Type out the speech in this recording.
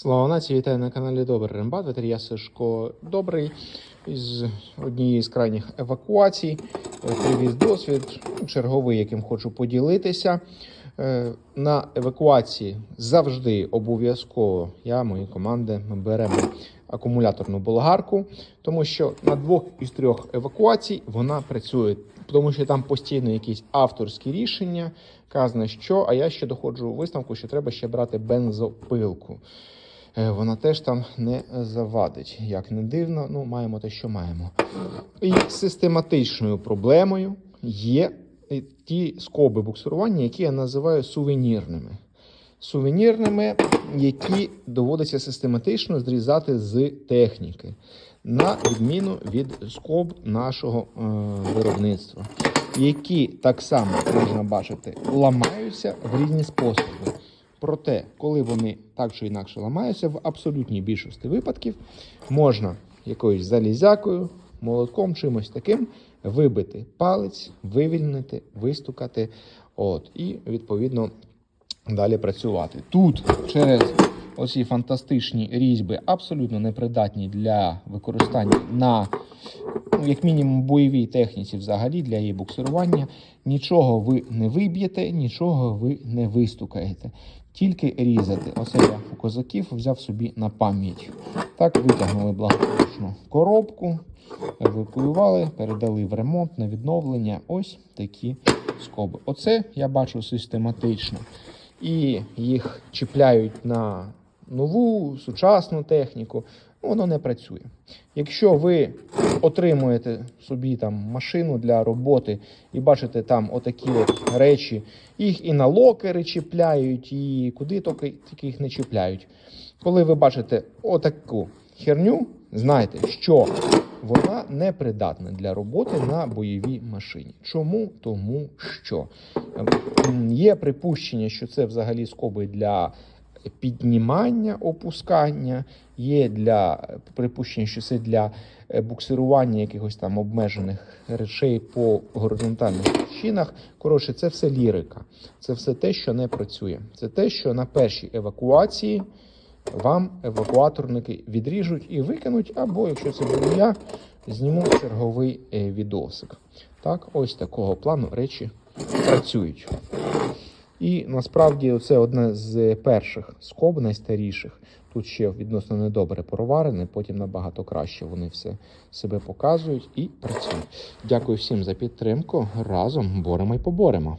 Слава нації, вітаю на каналі Добрий Рембат. Ветерія Сашко Добрий із однієї з крайніх евакуацій. Е, Привіз досвід, черговий, яким хочу поділитися. Е, На евакуації завжди обов'язково я, мої команди, ми беремо акумуляторну болгарку, тому що на двох із трьох евакуацій вона працює, тому що там постійно якісь авторські рішення, казано що, а я ще доходжу у висновку, що треба ще брати бензопилку. Е, Вона теж там не завадить. Як не дивно, ну маємо те, що маємо. І систематичною проблемою є е, ті скоби буксирування, які я називаю сувенірними. Сувенірними, які доводиться систематично зрізати з техніки, на відміну від скоб нашого е, виробництва, які так само можна бачити ламаються в різні способи. Проте, коли вони так чи інакше ламаються, в абсолютній більшості випадків можна якоюсь залізякою, молотком, чимось таким вибити палець, вивільнити, вистукати. От, і відповідно далі працювати. Тут через оці фантастичні різьби абсолютно непридатні для використання на, ну, як мінімум, бойовій техніці, взагалі для її буксирування. Нічого ви не виб'єте, нічого ви не вистукаєте. Тільки різати. Оце я у козаків взяв собі на пам'ять. Так витягнули благополучну коробку, евакуювали, передали в ремонт на відновлення. Ось такі скоби. Оце я бачу систематично. І їх чіпляють на нову сучасну техніку. Воно не працює. Якщо ви отримуєте собі там машину для роботи і бачите там отакі от речі, їх і на локери чіпляють, і куди тільки тільки їх не чіпляють. Коли ви бачите отаку херню, знайте, що вона не придатна для роботи на бойовій машині. Чому? Тому що ем, є припущення, що це взагалі скоби для піднімання, опускання, є для припущення, що це для е, буксирування якихось там обмежених речей по горизонтальних чинах. Коротше, це все лірика. Це все те, що не працює. Це те, що на першій евакуації вам евакуаторники відріжуть і викинуть, або, якщо це буду я, зніму черговий е, відосик. Так, ось такого плану речі працюють. І насправді це одне з перших скоб, найстаріших. Тут ще відносно недобре проварене, потім набагато краще вони все себе показують і працюють. Дякую всім за підтримку. Разом боремо і поборемо.